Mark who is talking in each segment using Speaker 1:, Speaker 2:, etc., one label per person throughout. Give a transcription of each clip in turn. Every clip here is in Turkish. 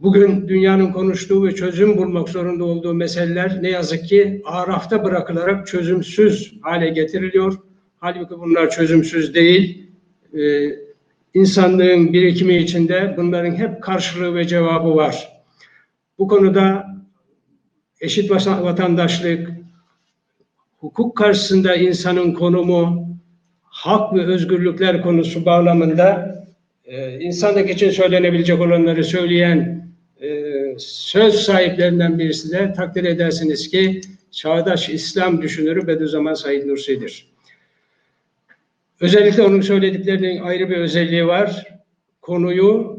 Speaker 1: Bugün dünyanın konuştuğu ve çözüm bulmak zorunda olduğu meseleler ne yazık ki arafta bırakılarak çözümsüz hale getiriliyor. Halbuki bunlar çözümsüz değil. Ee, insanlığın birikimi içinde bunların hep karşılığı ve cevabı var. Bu konuda eşit vatandaşlık, hukuk karşısında insanın konumu, hak ve özgürlükler konusu bağlamında e, insanlık için söylenebilecek olanları söyleyen e, söz sahiplerinden birisi de takdir edersiniz ki çağdaş İslam düşünürü Bediüzzaman Said Nursi'dir. Özellikle onun söylediklerinin ayrı bir özelliği var. Konuyu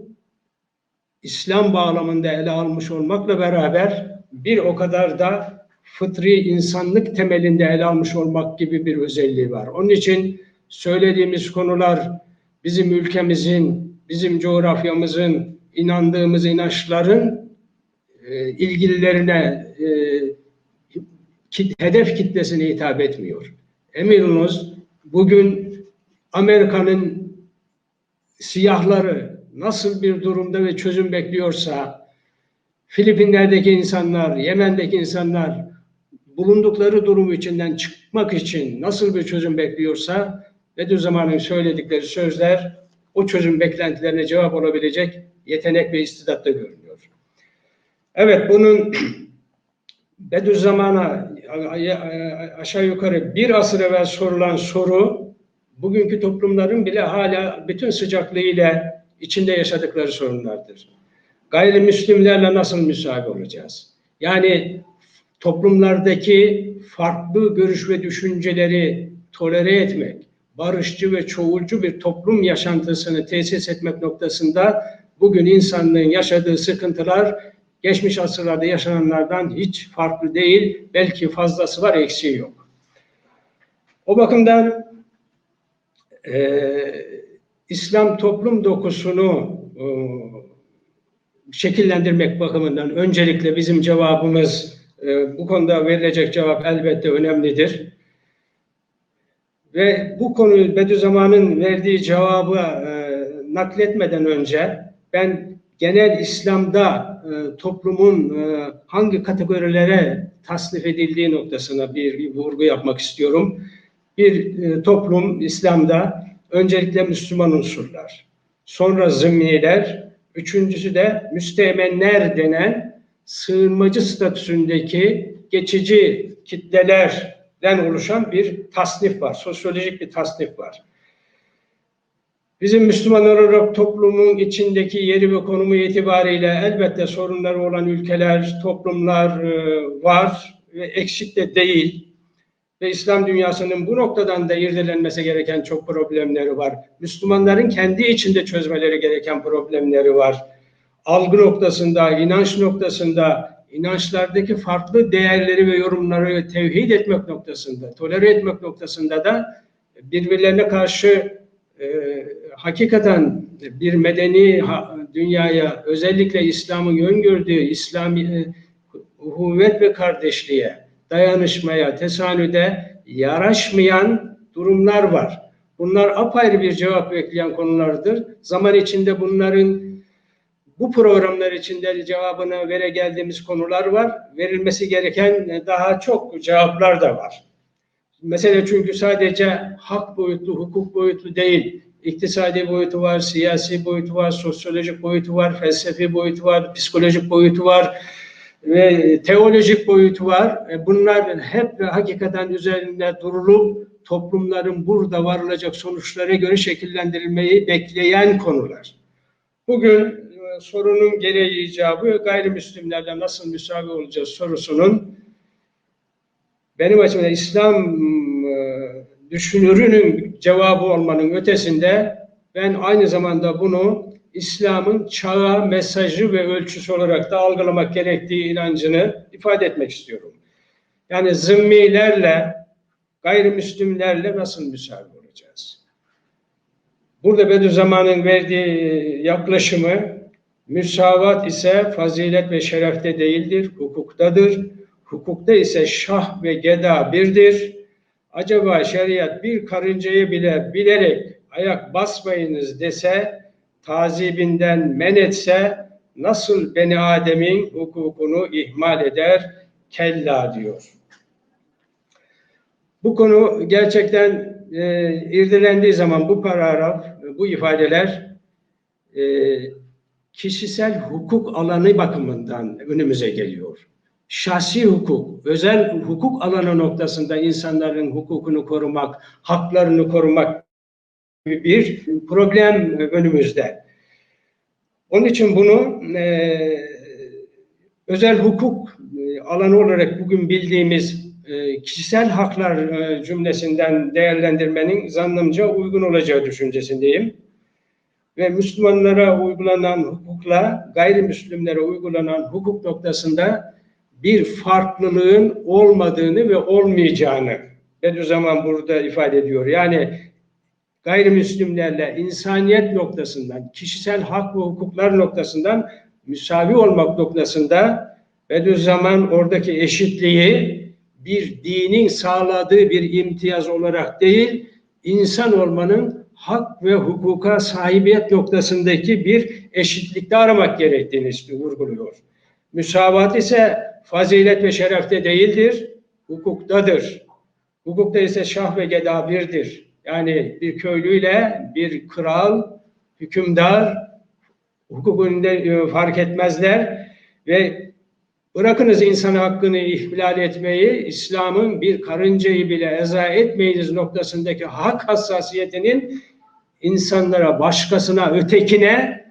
Speaker 1: İslam bağlamında ele almış olmakla beraber bir o kadar da fıtri insanlık temelinde ele almış olmak gibi bir özelliği var. Onun için söylediğimiz konular bizim ülkemizin, bizim coğrafyamızın, inandığımız inançların e, ilgililerine, e, kit- hedef kitlesine hitap etmiyor. Emin olunuz bugün Amerika'nın siyahları nasıl bir durumda ve çözüm bekliyorsa, Filipinler'deki insanlar, Yemen'deki insanlar bulundukları durum içinden çıkmak için nasıl bir çözüm bekliyorsa Bediüzzaman'ın söyledikleri sözler o çözüm beklentilerine cevap olabilecek yetenek ve istidatta görünüyor. Evet bunun Bediüzzaman'a aşağı yukarı bir asır evvel sorulan soru bugünkü toplumların bile hala bütün sıcaklığıyla içinde yaşadıkları sorunlardır. Gayrimüslimlerle nasıl müsaade olacağız? Yani toplumlardaki farklı görüş ve düşünceleri tolere etmek, barışçı ve çoğulcu bir toplum yaşantısını tesis etmek noktasında bugün insanlığın yaşadığı sıkıntılar geçmiş asırlarda yaşananlardan hiç farklı değil. Belki fazlası var, eksiği yok. O bakımdan eee İslam toplum dokusunu eee, şekillendirmek bakımından öncelikle bizim cevabımız e, bu konuda verilecek cevap elbette önemlidir. Ve bu konuyu Bediüzzaman'ın verdiği cevabı e, nakletmeden önce ben genel İslam'da e, toplumun e, hangi kategorilere tasnif edildiği noktasına bir vurgu yapmak istiyorum. Bir e, toplum İslam'da öncelikle Müslüman unsurlar, sonra zimmiler, üçüncüsü de müstemenler denen sığınmacı statüsündeki geçici kitlelerden oluşan bir tasnif var. Sosyolojik bir tasnif var. Bizim Müslüman olarak toplumun içindeki yeri ve konumu itibariyle elbette sorunları olan ülkeler, toplumlar e, var ve eksik de değil. Ve İslam dünyasının bu noktadan da irdelenmesi gereken çok problemleri var. Müslümanların kendi içinde çözmeleri gereken problemleri var. Algı noktasında, inanç noktasında, inançlardaki farklı değerleri ve yorumları tevhid etmek noktasında, tolere etmek noktasında da birbirlerine karşı e, hakikaten bir medeni dünyaya özellikle İslam'ın öngördüğü İslami e, huvvet ve kardeşliğe, dayanışmaya, tesanüde yaraşmayan durumlar var. Bunlar apayrı bir cevap bekleyen konulardır. Zaman içinde bunların bu programlar içinde cevabını vere geldiğimiz konular var. Verilmesi gereken daha çok cevaplar da var. Mesele çünkü sadece hak boyutlu, hukuk boyutlu değil. İktisadi boyutu var, siyasi boyutu var, sosyolojik boyutu var, felsefi boyutu var, psikolojik boyutu var ve teolojik boyutu var. E, Bunlar hep hakikaten üzerinde durulup toplumların burada varılacak sonuçlara göre şekillendirilmeyi bekleyen konular. Bugün e, sorunun gereği icabı gayrimüslimlerle nasıl müsaade olacağız sorusunun benim açımdan İslam e, düşünürünün cevabı olmanın ötesinde ben aynı zamanda bunu İslam'ın çağa, mesajı ve ölçüsü olarak da algılamak gerektiği inancını ifade etmek istiyorum. Yani zimmilerle, gayrimüslimlerle nasıl müsaade olacağız? Burada Bediüzzaman'ın verdiği yaklaşımı müsavat ise fazilet ve şerefte değildir, hukuktadır. Hukukta ise şah ve geda birdir. Acaba şeriat bir karıncayı bile bilerek ayak basmayınız dese, tazibinden men etse nasıl beni Adem'in hukukunu ihmal eder? Kella diyor. Bu konu gerçekten e, irdelendiği zaman bu paragraf, bu ifadeler e, kişisel hukuk alanı bakımından önümüze geliyor. Şahsi hukuk, özel hukuk alanı noktasında insanların hukukunu korumak, haklarını korumak gibi bir problem önümüzde. Onun için bunu e, özel hukuk e, alanı olarak bugün bildiğimiz e, kişisel haklar e, cümlesinden değerlendirmenin zannımca uygun olacağı düşüncesindeyim. Ve Müslümanlara uygulanan hukukla gayrimüslimlere uygulanan hukuk noktasında bir farklılığın olmadığını ve olmayacağını Bediüzzaman burada ifade ediyor. Yani gayrimüslimlerle insaniyet noktasından, kişisel hak ve hukuklar noktasından müsavi olmak noktasında Bediüzzaman oradaki eşitliği bir dinin sağladığı bir imtiyaz olarak değil, insan olmanın hak ve hukuka sahibiyet noktasındaki bir eşitlikte aramak gerektiğini vurguluyor. Müsavat ise fazilet ve şerefte değildir, hukuktadır. Hukukta ise şah ve geda birdir. Yani bir köylüyle bir kral, hükümdar hukuk e, fark etmezler ve bırakınız insan hakkını ihlal etmeyi, İslam'ın bir karıncayı bile eza etmeyiniz noktasındaki hak hassasiyetinin insanlara, başkasına, ötekine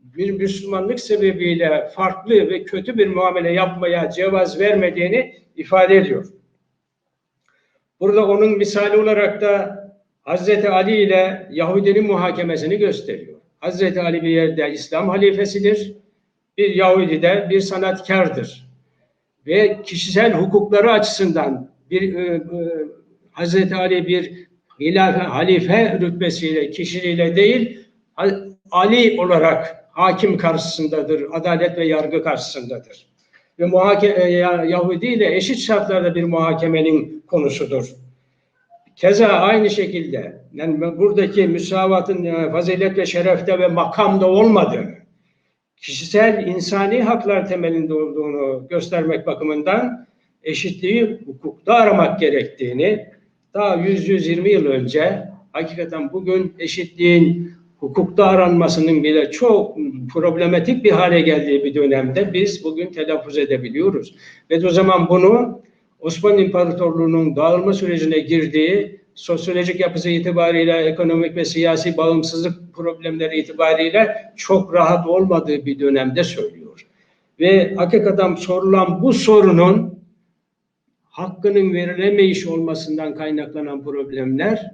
Speaker 1: bir Müslümanlık sebebiyle farklı ve kötü bir muamele yapmaya cevaz vermediğini ifade ediyor. Burada onun misali olarak da Hazreti Ali ile Yahudinin muhakemesini gösteriyor. Hazreti Ali bir yerde İslam halifesidir. Bir Yahudi de bir sanatkardır. Ve kişisel hukukları açısından bir e, e, Hazreti Ali bir hilafe, halife rütbesiyle, kişiliğiyle değil, Ali olarak hakim karşısındadır, adalet ve yargı karşısındadır. Ve muhake e, Yahudi ile eşit şartlarda bir muhakemenin konusudur. Keza aynı şekilde yani buradaki müsavatın e, fazilet ve şerefte ve makamda olmadığını, kişisel insani haklar temelinde olduğunu göstermek bakımından eşitliği hukukta aramak gerektiğini daha 100-120 yıl önce hakikaten bugün eşitliğin hukukta aranmasının bile çok problematik bir hale geldiği bir dönemde biz bugün telaffuz edebiliyoruz. Ve o zaman bunu Osmanlı İmparatorluğu'nun dağılma sürecine girdiği sosyolojik yapısı itibariyle ekonomik ve siyasi bağımsızlık problemleri itibariyle çok rahat olmadığı bir dönemde söylüyor. Ve hakikaten sorulan bu sorunun hakkının verilemeyiş olmasından kaynaklanan problemler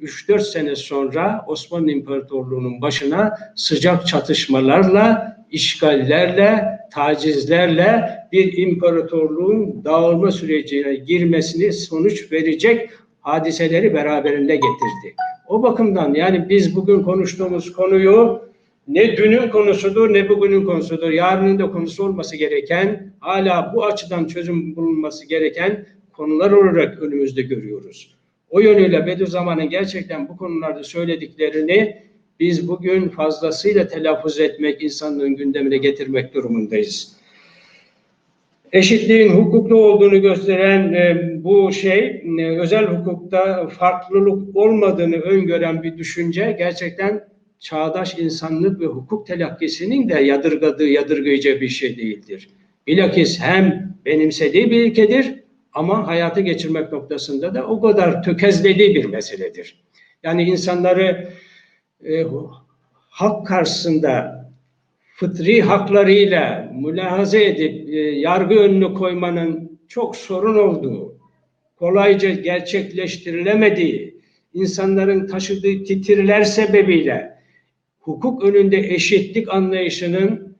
Speaker 1: 3-4 sene sonra Osmanlı İmparatorluğu'nun başına sıcak çatışmalarla, işgallerle, tacizlerle bir imparatorluğun dağılma sürecine girmesini sonuç verecek hadiseleri beraberinde getirdi. O bakımdan yani biz bugün konuştuğumuz konuyu ne dünün konusudur ne bugünün konusudur. Yarının da konusu olması gereken, hala bu açıdan çözüm bulunması gereken konular olarak önümüzde görüyoruz. O yönüyle Bediüzzaman'ın gerçekten bu konularda söylediklerini biz bugün fazlasıyla telaffuz etmek, insanlığın gündemine getirmek durumundayız. Eşitliğin hukuklu olduğunu gösteren e, bu şey, e, özel hukukta farklılık olmadığını öngören bir düşünce gerçekten çağdaş insanlık ve hukuk telakkisinin de yadırgadığı, yadırgayıcı bir şey değildir. Bilakis hem benimsediği bir ilkedir ama hayata geçirmek noktasında da o kadar tökezlediği bir meseledir. Yani insanları e, hak karşısında fıtri haklarıyla mülahaza edip e, yargı önüne koymanın çok sorun olduğu, kolayca gerçekleştirilemediği, insanların taşıdığı titirler sebebiyle hukuk önünde eşitlik anlayışının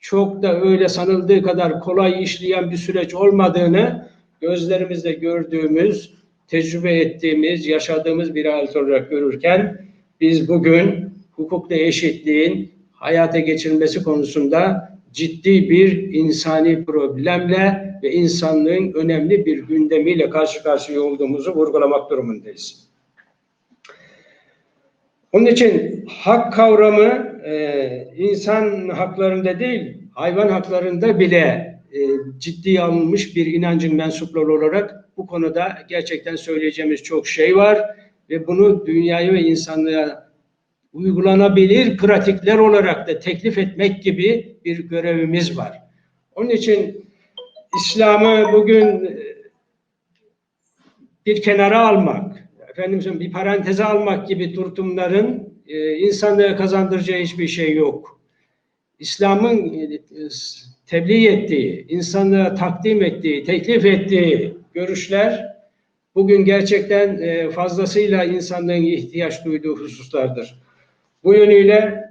Speaker 1: çok da öyle sanıldığı kadar kolay işleyen bir süreç olmadığını gözlerimizde gördüğümüz, tecrübe ettiğimiz, yaşadığımız bir hal olarak görürken biz bugün hukukla eşitliğin hayata geçirilmesi konusunda ciddi bir insani problemle ve insanlığın önemli bir gündemiyle karşı karşıya olduğumuzu vurgulamak durumundayız. Onun için hak kavramı e, insan haklarında değil, hayvan haklarında bile e, ciddiye alınmış bir inancın mensupları olarak bu konuda gerçekten söyleyeceğimiz çok şey var ve bunu dünyaya ve insanlığa uygulanabilir pratikler olarak da teklif etmek gibi bir görevimiz var. Onun için İslam'ı bugün e, bir kenara almak, efendim bir paranteze almak gibi tutumların e, insanlığa kazandıracağı hiçbir şey yok. İslam'ın e, tebliğ ettiği, insanlığa takdim ettiği, teklif ettiği görüşler bugün gerçekten fazlasıyla insanlığın ihtiyaç duyduğu hususlardır. Bu yönüyle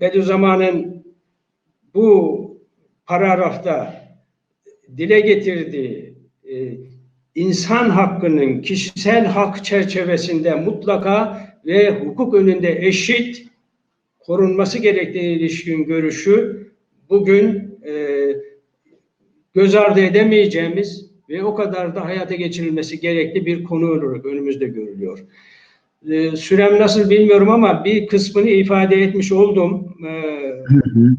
Speaker 1: Bediüzzaman'ın bu paragrafta dile getirdiği e, insan hakkının kişisel hak çerçevesinde mutlaka ve hukuk önünde eşit korunması gerektiğine ilişkin görüşü bugün e, göz ardı edemeyeceğimiz ve o kadar da hayata geçirilmesi gerekli bir konu olarak önümüzde görülüyor. E, sürem nasıl bilmiyorum ama bir kısmını ifade etmiş oldum. E,
Speaker 2: hı hı.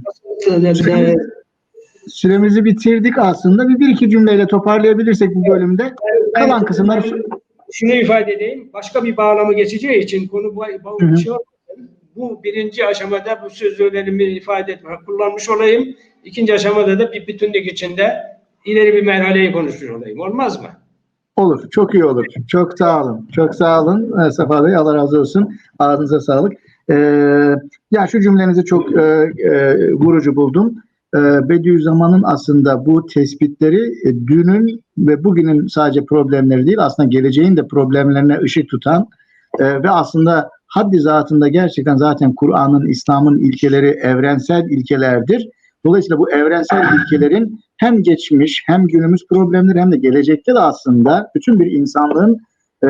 Speaker 2: Süremizi bitirdik aslında. Bir, bir iki cümleyle toparlayabilirsek bu bölümde. Kalan kısımlar...
Speaker 1: Şunu ifade edeyim. Başka bir bağlamı geçeceği için konu bu, bu, şey bu birinci aşamada bu sözlerimi ifade etme, kullanmış olayım. İkinci aşamada da bir bütünlük içinde ileri bir merhaleyi konuşmuş olayım. Olmaz mı?
Speaker 2: Olur. Çok iyi olur. Çok sağ olun. Çok sağ olun. Ee, Safa Bey Allah razı olsun. Ağzınıza sağlık. Ee, ya şu cümlenizi çok e, e, vurucu buldum. Ee, Bediüzzaman'ın aslında bu tespitleri e, dünün ve bugünün sadece problemleri değil aslında geleceğin de problemlerine ışık tutan e, ve aslında haddi zatında gerçekten zaten Kur'an'ın, İslam'ın ilkeleri evrensel ilkelerdir. Dolayısıyla bu evrensel ilkelerin hem geçmiş hem günümüz problemleri hem de gelecekte de aslında bütün bir insanlığın e,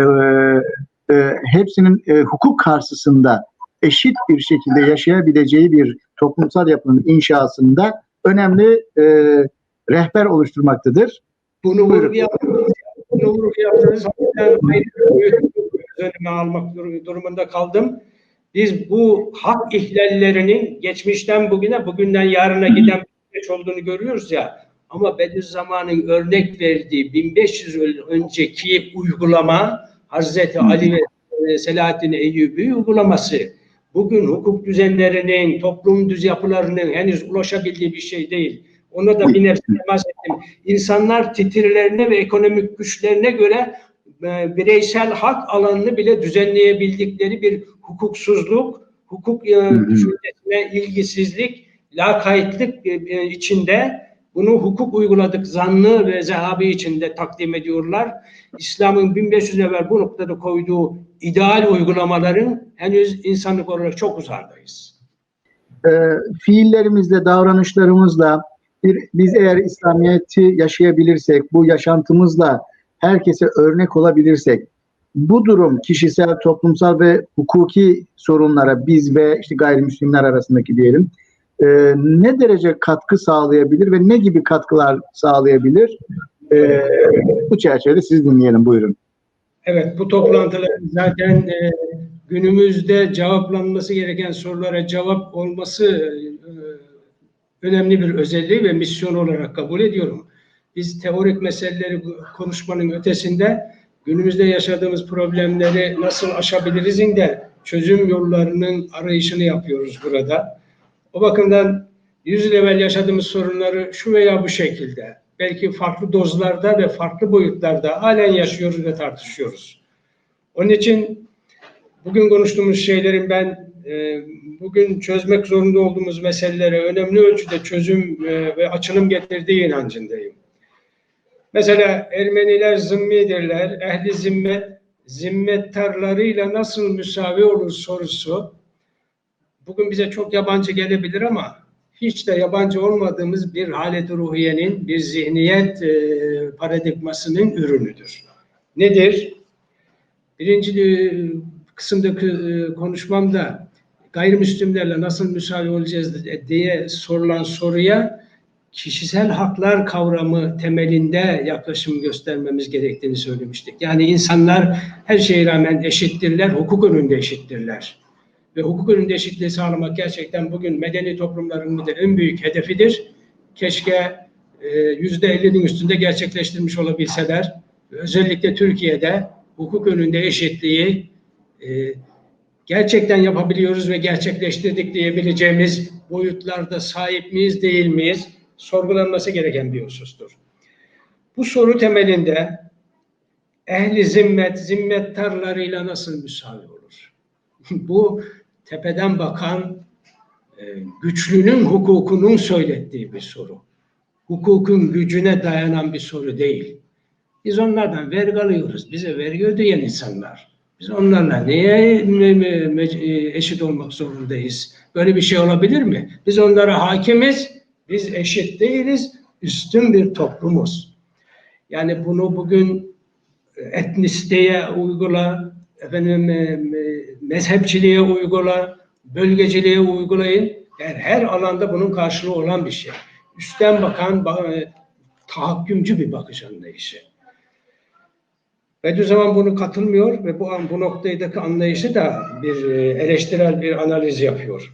Speaker 2: e, hepsinin e, hukuk karşısında eşit bir şekilde yaşayabileceği bir toplumsal yapının inşasında önemli e, rehber oluşturmaktadır.
Speaker 1: Bunu vurgu yaptınız. Bunu vurgu yaptınız. Önüme almak durumunda kaldım. Biz bu hak ihlallerinin geçmişten bugüne, bugünden yarına giden bir süreç olduğunu görüyoruz ya. Ama Bediüzzaman'ın örnek verdiği 1500 yıl önceki uygulama Hazreti Ali ve Selahaddin Eyyubi uygulaması bugün hukuk düzenlerinin, toplum düz yapılarının henüz ulaşabildiği bir şey değil. Ona da bir nebze temas ettim. İnsanlar titirlerine ve ekonomik güçlerine göre e, bireysel hak alanını bile düzenleyebildikleri bir hukuksuzluk, hukuk e, düşüncesine ilgisizlik, lakaytlık e, e, içinde bunu hukuk uyguladık zannı ve zehabi içinde takdim ediyorlar. İslam'ın 1500 evvel bu noktada koyduğu ideal uygulamaların henüz insanlık olarak çok uzardayız.
Speaker 2: E, fiillerimizle, davranışlarımızla bir, biz eğer İslamiyet'i yaşayabilirsek, bu yaşantımızla herkese örnek olabilirsek, bu durum kişisel, toplumsal ve hukuki sorunlara biz ve işte gayrimüslimler arasındaki diyelim e, ne derece katkı sağlayabilir ve ne gibi katkılar sağlayabilir? E, bu çerçevede siz dinleyelim buyurun.
Speaker 1: Evet bu toplantılar zaten e, günümüzde cevaplanması gereken sorulara cevap olması e, önemli bir özelliği ve misyon olarak kabul ediyorum. Biz teorik meseleleri konuşmanın ötesinde günümüzde yaşadığımız problemleri nasıl aşabilirizin de çözüm yollarının arayışını yapıyoruz burada. O bakımdan yüz yıl evvel yaşadığımız sorunları şu veya bu şekilde belki farklı dozlarda ve farklı boyutlarda halen yaşıyoruz ve tartışıyoruz. Onun için bugün konuştuğumuz şeylerin ben e, bugün çözmek zorunda olduğumuz meselelere önemli ölçüde çözüm e, ve açılım getirdiği inancındayım. Mesela Ermeniler zimmidirler, ehli zimmet, zimmettarlarıyla nasıl müsavi olur sorusu bugün bize çok yabancı gelebilir ama hiç de yabancı olmadığımız bir halet ruhiyenin, bir zihniyet e, paradigmasının ürünüdür. Nedir? Birinci e, kısımdaki e, konuşmamda gayrimüslimlerle nasıl müsaade olacağız diye sorulan soruya kişisel haklar kavramı temelinde yaklaşım göstermemiz gerektiğini söylemiştik. Yani insanlar her şeye rağmen eşittirler, hukuk önünde eşittirler. Ve hukuk önünde eşitliği sağlamak gerçekten bugün medeni toplumların en büyük hedefidir. Keşke e, yüzde 50'nin üstünde gerçekleştirmiş olabilseler. Özellikle Türkiye'de hukuk önünde eşitliği e, gerçekten yapabiliyoruz ve gerçekleştirdik diyebileceğimiz boyutlarda sahip miyiz değil miyiz sorgulanması gereken bir husustur. Bu soru temelinde ehli zimmet, zimmettarlarıyla nasıl müsavi olur? Bu tepeden bakan e, güçlünün hukukunun söylettiği bir soru. Hukukun gücüne dayanan bir soru değil. Biz onlardan vergi alıyoruz. Bize vergi ödeyen insanlar. Biz onlarla niye me- eşit olmak zorundayız? Böyle bir şey olabilir mi? Biz onlara hakimiz, biz eşit değiliz, üstün bir toplumuz. Yani bunu bugün etnisiteye uygula, efendim e, e, mezhepçiliğe uygula, bölgeciliğe uygulayın. Yani her alanda bunun karşılığı olan bir şey. Üstten bakan, ba- e, tahakkümcü bir bakış anlayışı. Bediüzzaman bunu katılmıyor ve bu an bu noktadaki anlayışı da bir e, eleştirel bir analiz yapıyor.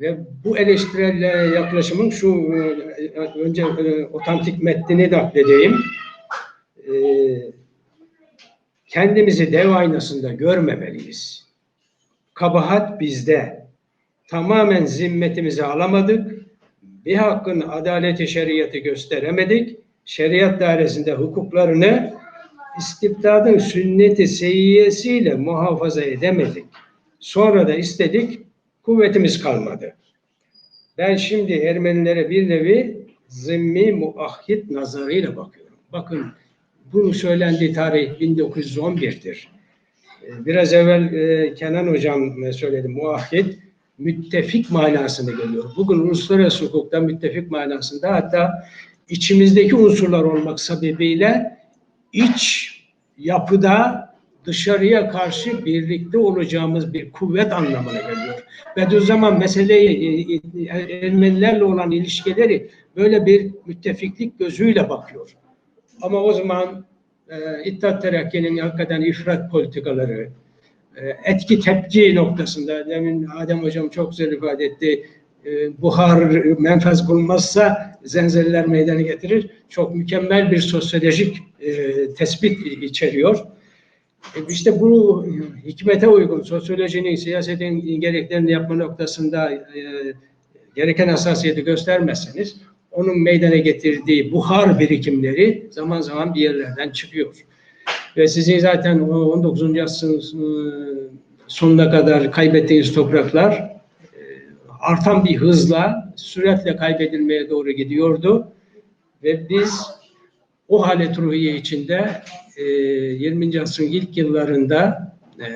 Speaker 1: Ve bu eleştirel yaklaşımın şu e, önce otantik metnini nakledeyim. E, kendimizi dev aynasında görmemeliyiz. Kabahat bizde. Tamamen zimmetimizi alamadık. Bir hakkın adaleti şeriatı gösteremedik. Şeriat dairesinde hukuklarını istibdadın sünneti seyyiyesiyle muhafaza edemedik. Sonra da istedik, kuvvetimiz kalmadı. Ben şimdi Ermenilere bir nevi zimmi muahhit nazarıyla bakıyorum. Bakın bunu söylendiği tarih 1911'dir. Ee, Biraz evvel e, Kenan Hocam söyledi muahhit müttefik manasını geliyor. Bugün uluslararası hukukta müttefik manasında hatta içimizdeki unsurlar olmak sebebiyle iç yapıda dışarıya karşı birlikte olacağımız bir kuvvet anlamına geliyor. Bediüzzaman meseleyi e, e, Ermenilerle olan ilişkileri böyle bir müttefiklik gözüyle bakıyor. Ama o zaman e, İttihat Terakki'nin hakikaten ifrat politikaları, e, etki tepki noktasında demin Adem Hocam çok güzel ifade etti. E, buhar menfez bulmazsa zenzeliler meydana getirir. Çok mükemmel bir sosyolojik e, tespit içeriyor. E, işte bu hikmete uygun sosyolojinin, siyasetin gereklerini yapma noktasında e, gereken hassasiyeti göstermezseniz onun meydana getirdiği buhar birikimleri zaman zaman bir yerlerden çıkıyor. Ve sizin zaten o 19. asrın e, sonuna kadar kaybettiğiniz topraklar e, artan bir hızla, süratle kaybedilmeye doğru gidiyordu. Ve biz o halet ruhiye içinde e, 20. asrın ilk yıllarında e,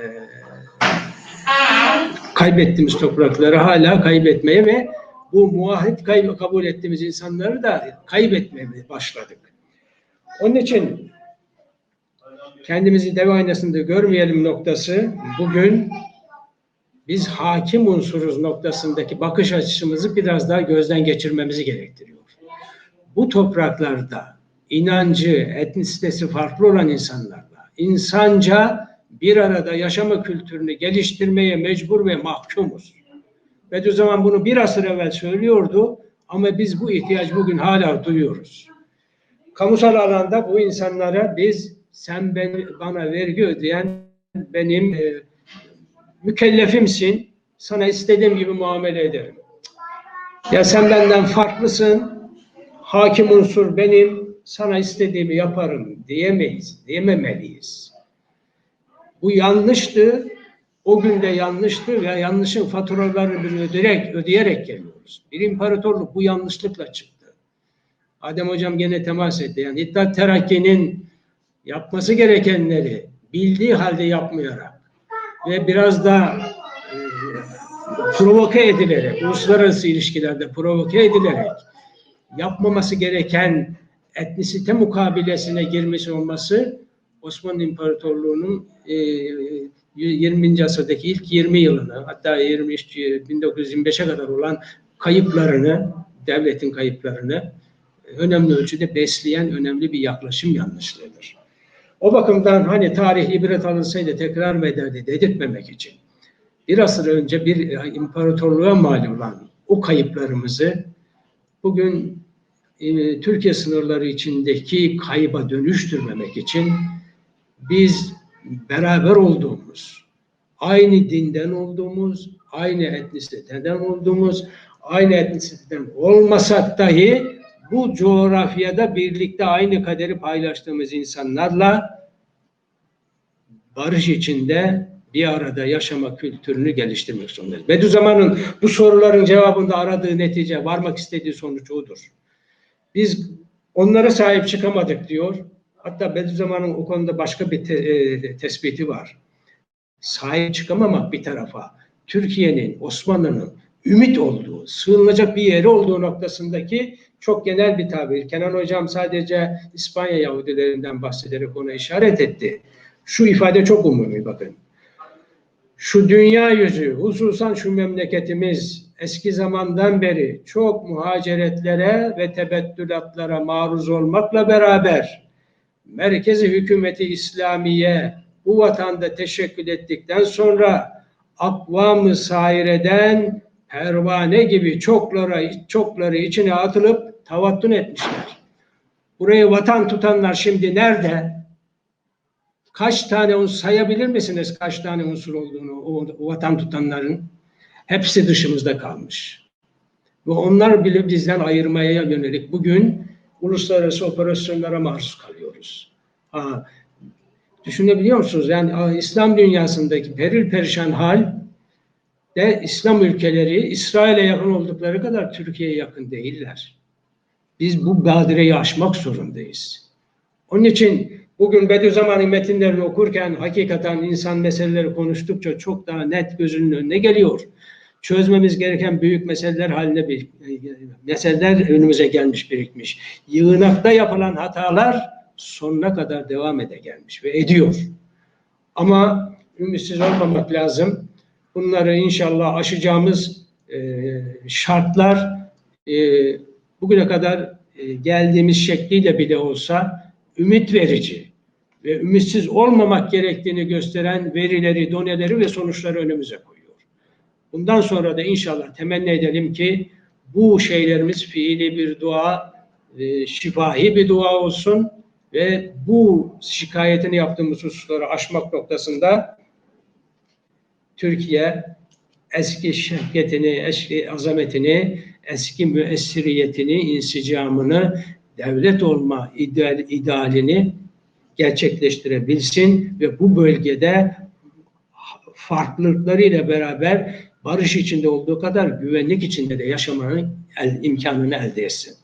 Speaker 1: kaybettiğimiz toprakları hala kaybetmeye ve bu muahit kayb kabul ettiğimiz insanları da kaybetmeye başladık. Onun için kendimizi dev aynasında görmeyelim noktası bugün biz hakim unsuruz noktasındaki bakış açımızı biraz daha gözden geçirmemizi gerektiriyor. Bu topraklarda inancı, etnisitesi farklı olan insanlarla insanca bir arada yaşama kültürünü geliştirmeye mecbur ve mahkumuz. Bediüzzaman bunu bir asır evvel söylüyordu ama biz bu ihtiyacı bugün hala duyuyoruz. Kamusal alanda bu insanlara biz sen beni, bana vergi ödeyen benim e, mükellefimsin. Sana istediğim gibi muamele ederim. Ya sen benden farklısın. Hakim unsur benim. Sana istediğimi yaparım diyemeyiz. Diyememeliyiz. Bu yanlıştı. O gün de yanlıştı ve yanlışın faturalarını biz ödeyerek, ödeyerek geliyoruz. Bir imparatorluk bu yanlışlıkla çıktı. Adem Hocam gene temas etti. Yani İttihat Terakki'nin yapması gerekenleri bildiği halde yapmayarak ve biraz da e, provoke edilerek, uluslararası ilişkilerde provoke edilerek yapmaması gereken etnisite mukabilesine girmiş olması Osmanlı İmparatorluğu'nun e, 20. asırdaki ilk 20 yılını hatta 20, 1925'e kadar olan kayıplarını, devletin kayıplarını önemli ölçüde besleyen önemli bir yaklaşım yanlışlığıdır. O bakımdan hani tarih ibret alınsaydı tekrar mı ederdi dedirtmemek için. bir asır önce bir imparatorluğa mal olan o kayıplarımızı bugün e, Türkiye sınırları içindeki kayıba dönüştürmemek için biz beraber olduğumuz, aynı dinden olduğumuz, aynı etnisiteden olduğumuz, aynı etnisiteden olmasak dahi bu coğrafyada birlikte aynı kaderi paylaştığımız insanlarla barış içinde bir arada yaşama kültürünü geliştirmek zorundayız. Bediüzzaman'ın bu soruların cevabında aradığı netice, varmak istediği sonuç odur. Biz onlara sahip çıkamadık diyor. Hatta Bediüzzaman'ın o konuda başka bir te- e, tespiti var. Sahip çıkamamak bir tarafa, Türkiye'nin, Osmanlı'nın ümit olduğu, sığınılacak bir yeri olduğu noktasındaki çok genel bir tabir. Kenan Hocam sadece İspanya Yahudilerinden bahsederek ona işaret etti. Şu ifade çok umumi bakın. Şu dünya yüzü, hususan şu memleketimiz eski zamandan beri çok muhaceretlere ve tebettülatlara maruz olmakla beraber merkezi hükümeti İslamiye bu vatanda teşekkül ettikten sonra akvamı saireden pervane gibi çoklara çokları içine atılıp tavattun etmişler. Burayı vatan tutanlar şimdi nerede? Kaç tane unsur sayabilir misiniz kaç tane unsur olduğunu o, o vatan tutanların? Hepsi dışımızda kalmış. Ve onlar bile bizden ayırmaya yönelik bugün uluslararası operasyonlara maruz Ha, düşünebiliyor musunuz? Yani İslam dünyasındaki peril perişan hal de İslam ülkeleri İsrail'e yakın oldukları kadar Türkiye'ye yakın değiller. Biz bu badireyi aşmak zorundayız. Onun için bugün Bediüzzaman'ın metinlerini okurken hakikaten insan meseleleri konuştukça çok daha net gözünün önüne geliyor. Çözmemiz gereken büyük meseleler haline bir meseleler önümüze gelmiş birikmiş. Yığınakta yapılan hatalar sonuna kadar devam ede gelmiş ve ediyor. Ama ümitsiz olmamak lazım. Bunları inşallah aşacağımız e, şartlar e, bugüne kadar e, geldiğimiz şekliyle bile olsa ümit verici ve ümitsiz olmamak gerektiğini gösteren verileri, doneleri ve sonuçları önümüze koyuyor. Bundan sonra da inşallah temenni edelim ki bu şeylerimiz fiili bir dua, e, şifahi bir dua olsun ve bu şikayetini yaptığımız hususları aşmak noktasında Türkiye eski şevketini, eski azametini, eski müessiriyetini, insicamını, devlet olma ideal, idealini gerçekleştirebilsin ve bu bölgede farklılıklarıyla beraber barış içinde olduğu kadar güvenlik içinde de yaşamanın el, imkanını elde etsin.